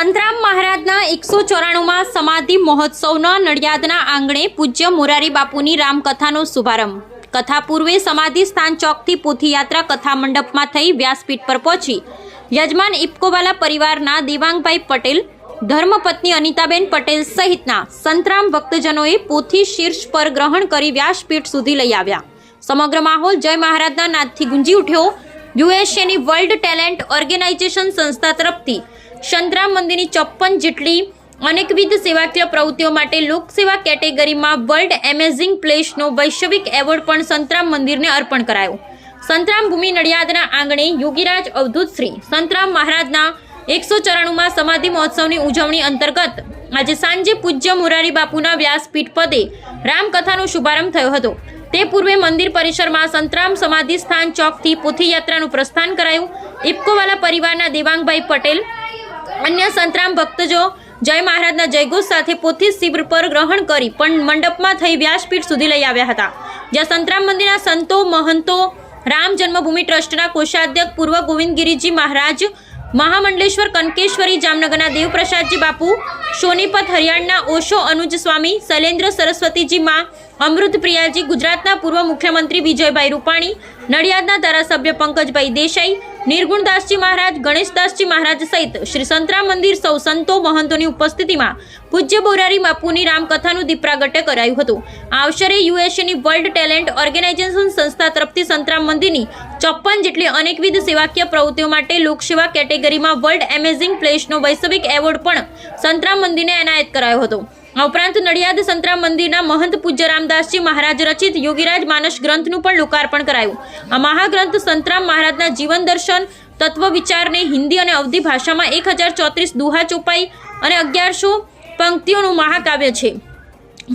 રામકથાના એકસો ચોરાણુંમાં સમાધિ મહોત્સવના નડિયાદના આંગણે પૂજ્ય મોરારી બાપુની રામકથાનો શુભારંભ. કથા પૂર્વે સમાધિ સ્થાન ચોકથી પોથીયાત્રા કથા મંડપમાં થઈ વ્યાસપીઠ પર પહોંચી. યજમાન ઇપકોવાલા પરિવારના દેવાંગભાઈ પટેલ, ધર્મપત્ની અનિતાબેન પટેલ સહિતના સંતરામ ભક્તજનોએ પોથી શીર્ષ પર ગ્રહણ કરી વ્યાસપીઠ સુધી લઈ આવ્યા. સમગ્ર માહોલ જય મહારાજના નાદથી ગુંજી ઉઠ્યો. યુએસએની વર્લ્ડ ટેલેન્ટ ઓર્ગેનાઇઝેશન સંસ્થા તરફથી સંતરામ મંદિરની ચોપ્પન જેટલી અનેકવિધ સેવાકીય પ્રવૃત્તિઓ માટે લોકસેવા કેટેગરીમાં વર્લ્ડ એમેઝિંગ પ્લેસનો વૈશ્વિક એવોર્ડ પણ સંતરામ મંદિરને અર્પણ કરાયો. સંતરામ ભૂમિ નડિયાદના આંગણે યોગીરાજ અવધૂત શ્રી સંતરામ મહારાજના એકસો ચોરાણુંમાં સમાધિ મહોત્સવની ઉજવણી અંતર્ગત આજે સાંજે પૂજ્ય મોરારી બાપુના વ્યાસપીઠ પદે રામકથાનો શુભારંભ થયો હતો. તે પૂર્વે મંદિર પરિસરમાં સંતરામ સમાધિ સ્થાન ચોકથી પોથીયાત્રાનું પ્રસ્થાન કરાયું. ઇપકોવાલા પરિવારના દેવાંગભાઈ પટેલ અન્ય સંતરામ ભક્તજો, જય મહારાજના જયઘોષ સાથે પોથી શિબિર પર ગ્રહણ કરી પણ મંડપમાં થઈ વ્યાસપીઠ સુધી લઈ આવ્યા હતા. જ્યાં સંતરામ મંદિરના સંતો, મહંતો, રામ જન્મભૂમિ ટ્રસ્ટના કોષાધ્યક્ષ પૂર્વ ગોવિંદગીરીજી મહારાજ, મહામંડલેશ્વર કનકેશ્વરી જામનગરના દેવપ્રસાદજી બાપુ, સોનીપત હરિયાણના ઓશો અનુજ સ્વામી, શૈલેન્દ્ર સરસ્વતીજી માં, અમૃત પ્રિયાજી, ગુજરાતના પૂર્વ મુખ્યમંત્રી વિજયભાઈ રૂપાણી, નડિયાદના ધારાસભ્ય પંકજભાઈ દેસાઈ નિર્ગુણદાસજી મહારાજ ગણેશદાસજી મહારાજ સહિત શ્રી સંતરામ મંદિર સૌ સંતો મહંતોની ઉપસ્થિતિમાં પૂજ્ય બોરારી બાપુની રામકથાનું દીપ પ્રાગટ્ય કરાયું હતું. આ અવસરે યુએસએની વર્લ્ડ ટેલેન્ટ ઓર્ગેનાઇઝેશન સંસ્થા તરફથી સંતરામ મંદિરની ચોપ્પન જેટલી અનેકવિધ સેવાકીય પ્રવૃત્તિઓ માટે લોકસેવા કેટેગરીમાં વર્લ્ડ એમેઝિંગ પ્લેસનો વૈશ્વિક એવોર્ડ પણ સંતરામ મંદિરને એનાયત કરાયો હતો. આ ઉપરાંત નડિયાદ સંતરામ મંદિરના મહંત પૂજ્ય રામદાસજી મહારાજ રચિત યોગીરાજ માનસ ગ્રંથનું પણ લોકાર્પણ કરાયું. આ મહાગ્રંથ સંતરામ મહારાજના જીવન દર્શન, તત્વ વિચારને હિન્દી અને અવધી ભાષામાં એક હજાર ચોત્રીસ દુહા ચોપાઈ અને અગિયારસો પંક્તિઓનું મહાકાવ્ય છે.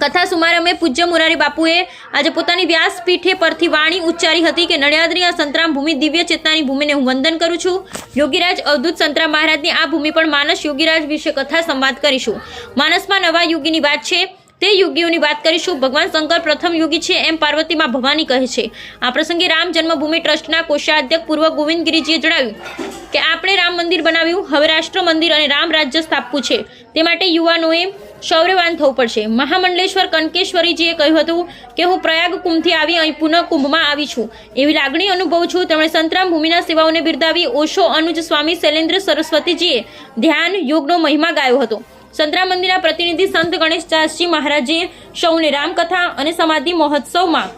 કથા સુમારંભે પૂજ્ય મુરારી બાપુએ આજે પોતાની વ્યાસપીઠે પરથી વાણી ઉચ્ચારી હતી કે, નડિયાદની આ સંતરામ ભૂમિ દિવ્ય ચેતનાની ભૂમિને હું વંદન કરું છું. યોગીરાજ અવધૂત સંતરામ મહારાજની આ ભૂમિ પણ માનસ યોગીરાજ વિશે કથા સંવાદ કરીશું. માનસમાં નવા યુગીની વાત છે. તે યુગીઓની વાત કરીશું. ભગવાન શંકર પ્રથમ યુગી છે એમ પાર્વતીમાં ભવાની કહે છે. આ પ્રસંગે રામ જન્મભૂમિ ટ્રસ્ટના કોષાધ્યક્ષ પૂર્વ ગોવિંદગીરીજીએ જણાવ્યું કે, આપણે રામ મંદિર બનાવ્યું. હવે રાષ્ટ્ર મંદિર અને રામ રાજ્ય સ્થાપવું છે. તે માટે યુવાનોએ શૌર્યવાન થવું પડશે. મહામંડલેશ્વર કનકેશ્વરીજીએ કહ્યું હતું કે, હું પ્રયાગ કુંભથી આવી અહીં પુનઃ કુંભમાં આવી છું. એવી લાગણી અનુભવું છું. તેમણે સંતરામ ભૂમિના સેવાઓને બિરદાવી ઓશો અનુજ સ્વામી શૈલેન્દ્ર સરસ્વતીજીએ ધ્યાન યોગનો મહિમા ગાયો હતો. સંતરામ મંદિરના પ્રતિનિધિ સંત ગણેશદાસજી મહારાજે સૌને રામકથા અને સમાધિ મહોત્સવમાં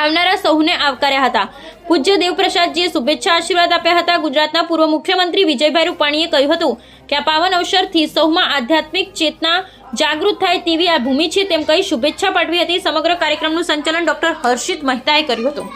આવનારા સૌને આવકાર્યા હતા. પૂજ્ય દેવપ્રસાદજીએ શુભેચ્છા આશીર્વાદ આપ્યા હતા. ગુજરાતના પૂર્વ મુખ્યમંત્રી વિજયભાઈ રૂપાણીએ કહ્યું હતું કે આ પાવન અવસરથી સૌમાં આધ્યાત્મિક ચેતના જાગૃત થાય તેવી આ ભૂમિ છે તેમ કહી શુભેચ્છા પાઠવી હતી. સમગ્ર કાર્યક્રમનું સંચાલન ડોક્ટર હર્ષિત મહેતાએ કર્યું હતું.